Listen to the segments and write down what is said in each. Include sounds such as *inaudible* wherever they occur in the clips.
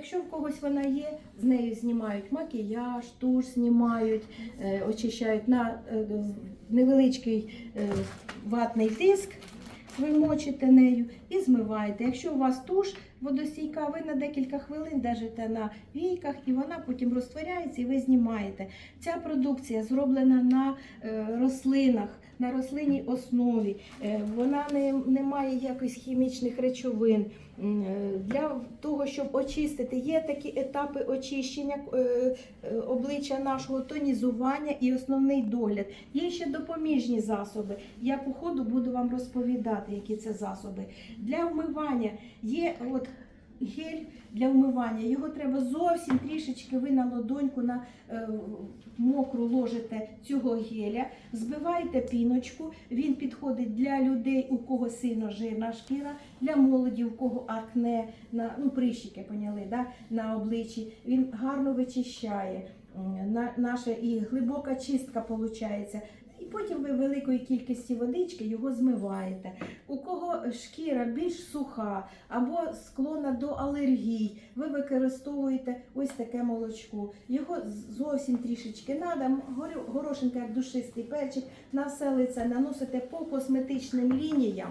Якщо в когось вона є, з нею знімають макіяж, туш знімають, е, очищають на е, невеличкий е, ватний диск, ви мочите нею і змиваєте. Якщо у вас туш водостійка, ви на декілька хвилин держите на війках і вона потім розтворяється і ви знімаєте. Ця продукція зроблена на рослинах, на рослинній основі. Е, Вона не, не має якось хімічних речовин. Е, Для того, щоб очистити, є такі етапи очищення е, обличчя нашого тонізування і основний догляд. Є ще допоміжні засоби. Я по ходу буду вам розповідати, які це засоби. Для вмивання є от гель для вмивання. Його треба зовсім трішечки ви на ладоньку на е, мокру ложите цього геля, збиваєте піночку. Він підходить для людей, у кого сильно жирна шкіра, для молоді, у кого акне, на, ну, прищики поняли, да, на обличчі. Він гарно вичищає. На, наша і глибока чистка виходить. І потім ви великої кількості водички його змиваєте. У кого шкіра більш суха або склона до алергій, ви використовуєте ось таке молочко. Його зовсім трішечки треба. Горошинка, як душистий перчик, на наносите по косметичним лініям.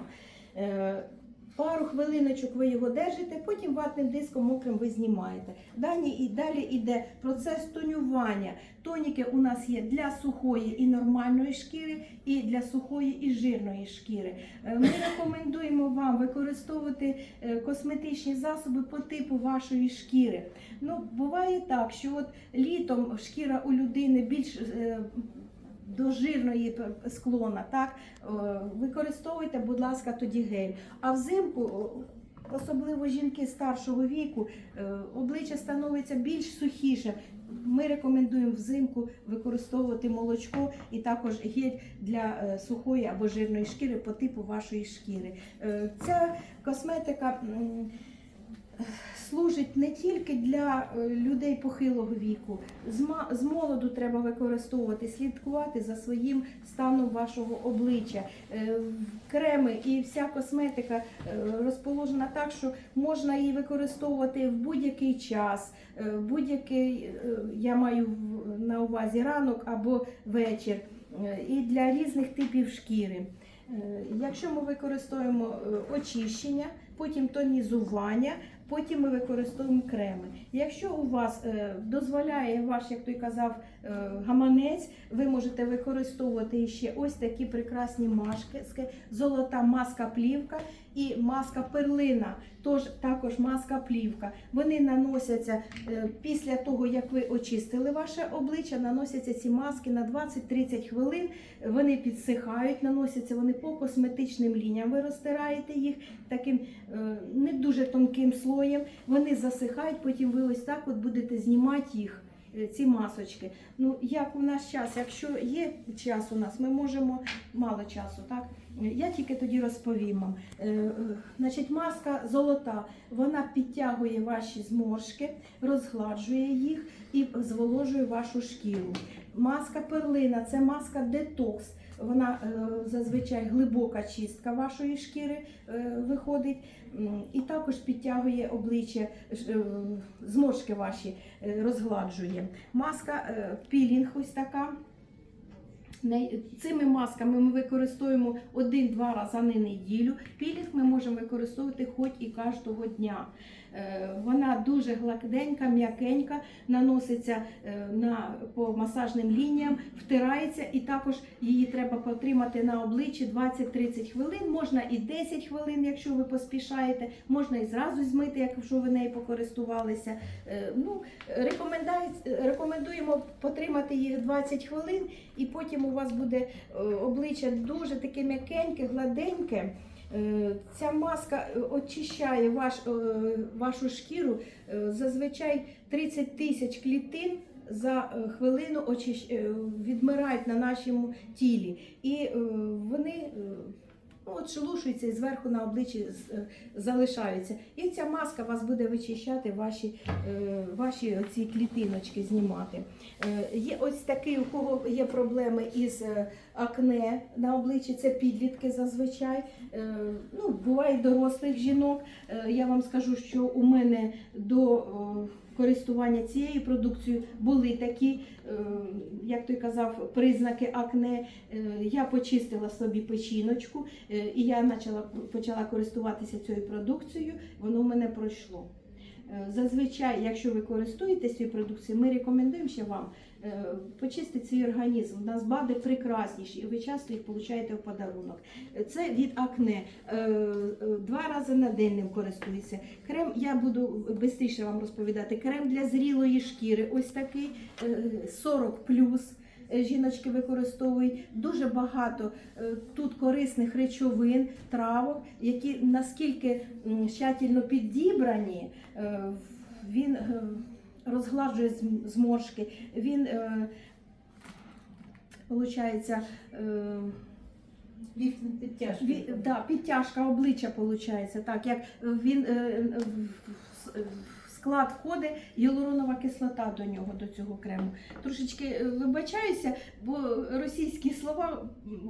Пару хвилиночок ви його держите, потім ватним диском мокрим ви знімаєте. Далі, і далі йде процес тонювання. Тоніки у нас є для сухої і нормальної шкіри, і для сухої і жирної шкіри. Е, Ми рекомендуємо вам використовувати е, косметичні засоби по типу вашої шкіри. Ну, буває так, що от літом шкіра у людини більш е, до жирної склона, так Е, використовуйте, будь ласка, тоді гель. А взимку, особливо жінки старшого віку, е, обличчя становиться більш сухіше. Ми рекомендуємо взимку використовувати молочко і також гель для е, сухої або жирної шкіри по типу вашої шкіри. Ця косметика. Служить не тільки для е, людей похилого віку, з, молоду треба використовувати, слідкувати за своїм станом вашого обличчя. Е, Креми і вся косметика е, розположена так, що можна її використовувати в будь-який час, будь-який, я маю на увазі ранок або вечір, і для різних типів шкіри. Якщо ми використовуємо очищення, потім тонізування, потім ми використовуємо креми. Якщо у вас е, дозволяє ваш, як той казав, гаманець, ви можете використовувати ще ось такі прекрасні машки, золота маска плівка і маска перлина, тож також маска плівка. Вони наносяться е, після того, як ви очистили ваше обличчя, наносяться ці маски на 20-30 хвилин. Вони підсихають, наносяться вони по косметичним лініям. Ви розтираєте їх таким е, не дуже тонким слоєм. Вони засихають, потім ви ось так от будете знімати їх. Е, Ці масочки. Ну, як у нас час, якщо є час у нас, ми можемо мало часу, так? Я тільки тоді розповім вам. Е, е, Значить, маска золота, вона підтягує ваші зморшки, розгладжує їх і зволожує вашу шкіру. Маска перлина це маска детокс. Вона е, зазвичай глибока чистка вашої шкіри е, виходить, і також підтягує обличчя, е, зморшки ваші розгладжує. Маска пілінг ось така. Цими масками ми використовуємо один-два рази на неділю. Пілінг ми можемо використовувати хоч і кожного дня. Е, Вона дуже гладенька, м'якенька, наноситься е, на, по масажним лініям, втирається і також її треба потримати на обличчі 20-30 хвилин. Можна і 10 хвилин, якщо ви поспішаєте, можна і зразу змити, якщо ви нею покористувалися. Е, Ну, рекомендуємо потримати їх 20 хвилин, і потім у вас буде е, обличчя дуже таке м'якеньке, гладеньке. Е, Ця маска е, очищає ваш, вашу шкіру зазвичай 30 тисяч клітин за хвилину очищ... відмирають на нашому тілі. І вони ну, от шелушуються і зверху на обличчі е, залишаються. І ця маска вас буде вичищати ваші, е, ваші оці клітиночки знімати. Е, Є ось такий, у кого є проблеми із акне на обличчі, це підлітки зазвичай. Ну, буває дорослих жінок. Я вам скажу, що у мене до користування цією продукцією були такі, е, як той казав, признаки акне. Е, Я почистила собі печіночку е, і я почала, почала користуватися цією продукцією, воно в мене пройшло. Зазвичай, якщо ви користуєтесь цією продукцією, ми рекомендуємо ще вам е, почистити свій організм. У нас БАДи прекрасніші, і ви часто їх получаєте в подарунок. Це від акне. Е, е, Два рази на день ним користуюся. Крем я буду швидше вам розповідати. Крем для зрілої шкіри. Ось такий е, 40 плюс. Жіночки використовують дуже багато тут корисних речовин, травок, які наскільки тщательно підібрані, він розгладжує зморшки, він е, Получається, е, Ліфтинг підтяжки. він, да, підтяжка обличчя получається, так, як він е, в- склад входить гіалуронова кислота до нього, до цього крему. Трошечки е, вибачаюся, бо російські слова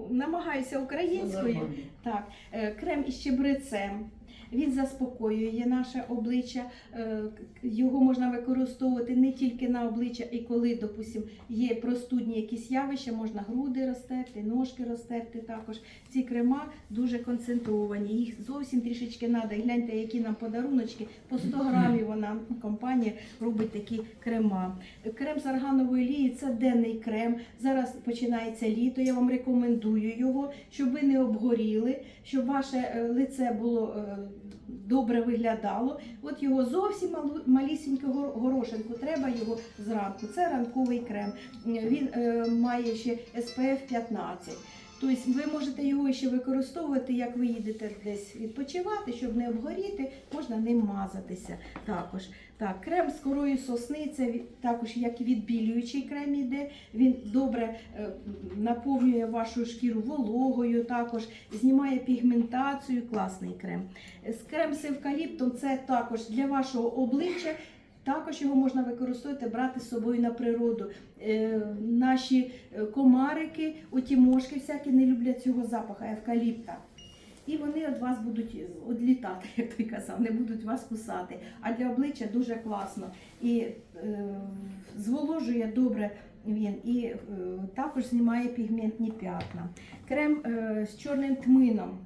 намагаюся українською. Так, е, крем із чебрецем. Він заспокоює наше обличчя. е, Його можна використовувати не тільки на обличчя, і коли, допустим, є простудні якісь явища, можна груди розтерти, ножки розтерти також. Ці крема дуже концентровані. Їх зовсім трішечки треба. Гляньте, які нам подаруночки. По 100 грамів вона компанія робить такі крема. Крем з арганової олії це денний крем. Зараз починається літо. Я вам рекомендую його, щоб ви не обгоріли, щоб ваше е, лице було е, добре виглядало. От його зовсім малісіньку горошинку. Треба його зранку. Це ранковий крем. Він е, має ще SPF 15. Тобто ви можете його ще використовувати, як ви їдете десь відпочивати, щоб не обгоріти, можна ним мазатися також. Так, крем з корою сосни, це також як відбілюючий крем іде. Він добре е, наповнює вашу шкіру вологою, також знімає пігментацію, класний крем. З крем з евкаліптом це також для вашого обличчя. Також його можна використовувати, брати з собою на природу. Е, наші е, комарики, оті мошки всякі не люблять цього запаху евкаліпта. І вони від вас будуть відлітати, *laughs* як той казав, не будуть вас кусати. А для обличчя дуже класно. І е, зволожує добре він і е, також знімає пігментні п'ятна. Крем е, з чорним тмином.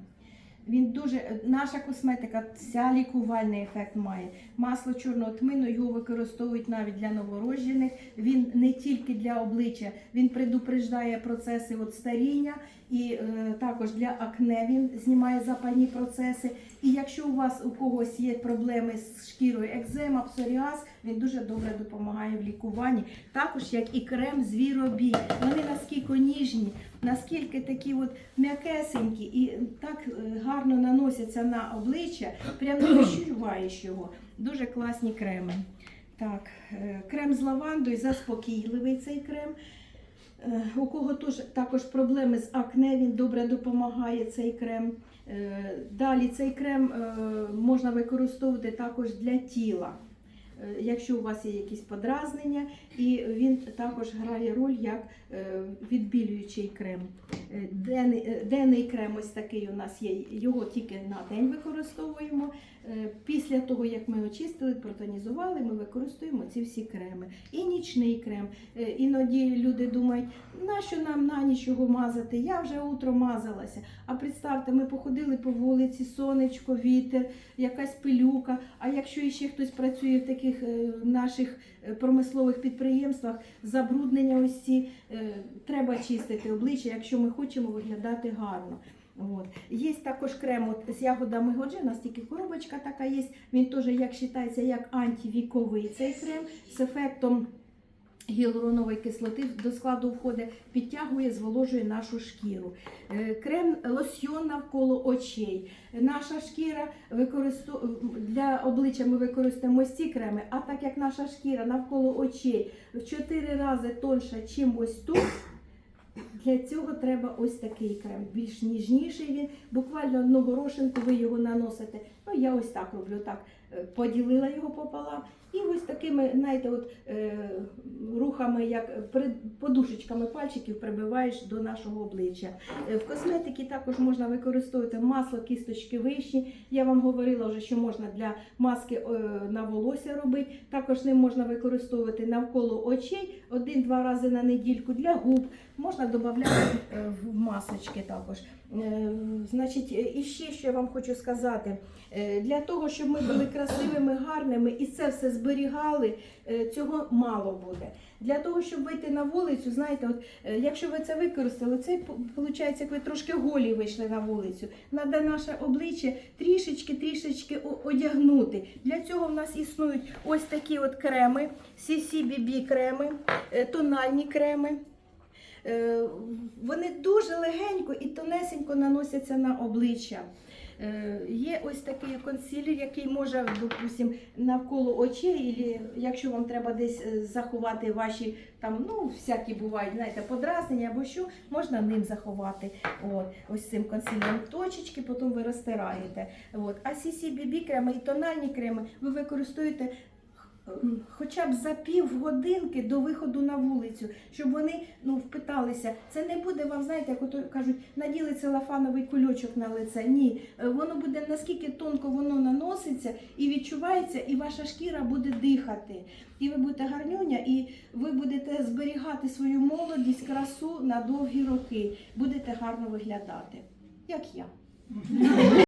Він дуже наша косметика, вся лікувальний ефект має. Масло чорного тмину його використовують навіть для новороджених. Він не тільки для обличчя, він предупреждає процеси от старіння і е, також для акне він знімає запальні процеси. І якщо у вас у когось є проблеми з шкірою екзема, псоріаз, він дуже добре допомагає в лікуванні. Також як і крем з віробій. Вони наскільки ніжні, наскільки такі от м'якесенькі і так е, гарно наносяться на обличчя, прям не відчуваєш його. Дуже класні креми. Так, е, крем з лавандою заспокійливий цей крем. Е, У кого тож, також проблеми з акне, він добре допомагає цей крем. Далі цей крем можна використовувати також для тіла. Якщо у вас є якісь подразнення, і він також грає роль як е, відбілюючий крем. Е, Денний, е, денний крем ось такий у нас є, його тільки на день використовуємо. Після того, як ми очистили, протонізували, ми використовуємо ці всі креми. І нічний крем. Іноді люди думають, нащо нам на ніч його мазати? Я вже утро мазалася. А представте, ми походили по вулиці, сонечко, вітер, якась пилюка. А якщо іще хтось працює в таких наших промислових підприємствах, забруднення усі, е, треба чистити обличчя, якщо ми хочемо виглядати гарно. От. Є також крем от, з ягодами годжи, у нас тільки коробочка така є. Він теж як вважається як антивіковий цей крем з ефектом гіалуронової кислоти до складу входить, підтягує, зволожує нашу шкіру. Е, Крем лосьйон навколо очей. Наша шкіра використу... для обличчя ми використовуємо ось ці креми, а так як наша шкіра навколо очей в 4 рази тонша, чим ось тут. Для цього треба ось такий крем. Більш ніжніший він. Буквально одну горошинку ви його наносите. Ну, я ось так роблю. Так, е, поділила його пополам. І ось такими, знаєте, от, е, рухами, як подушечками пальчиків прибиваєш до нашого обличчя. Е, в косметиці також можна використовувати масло кісточки вишні. Я вам говорила вже, що можна для маски е, на волосся робити. Також ним можна використовувати навколо очей один-два рази на недільку для губ. Можна додати е, в масочки також. Е, Значить, і ще що я вам хочу сказати. Для того, щоб ми були красивими, гарними і це все зберігали, е, цього мало буде. Для того, щоб вийти на вулицю, знаєте, от е, якщо ви це використали, це виходить, як ви трошки голі вийшли на вулицю. Треба наше обличчя трішечки, трішечки одягнути. Для цього в нас існують ось такі от креми, CCBB креми, е, тональні креми. Вони дуже легенько і тонесенько наносяться на обличчя. Е, Є ось такий консилер, який може, допустим, навколо очей, і якщо вам треба десь е, заховати ваші там, ну, всякі бувають, знаєте, подразнення або що, можна ним заховати. От, ось цим консилером точечки, потім ви розтираєте. От. А CCBB креми і тональні креми ви використовуєте хоча б за півгодинки до виходу на вулицю, щоб вони ну, впиталися. Це не буде вам, знаєте, як ото кажуть, наділи целофановий кульочок на лице. Ні, Е, воно буде наскільки тонко воно наноситься і відчувається, і ваша шкіра буде дихати. І ви будете гарнюня, і ви будете зберігати свою молодість, красу на довгі роки. Будете гарно виглядати, як я.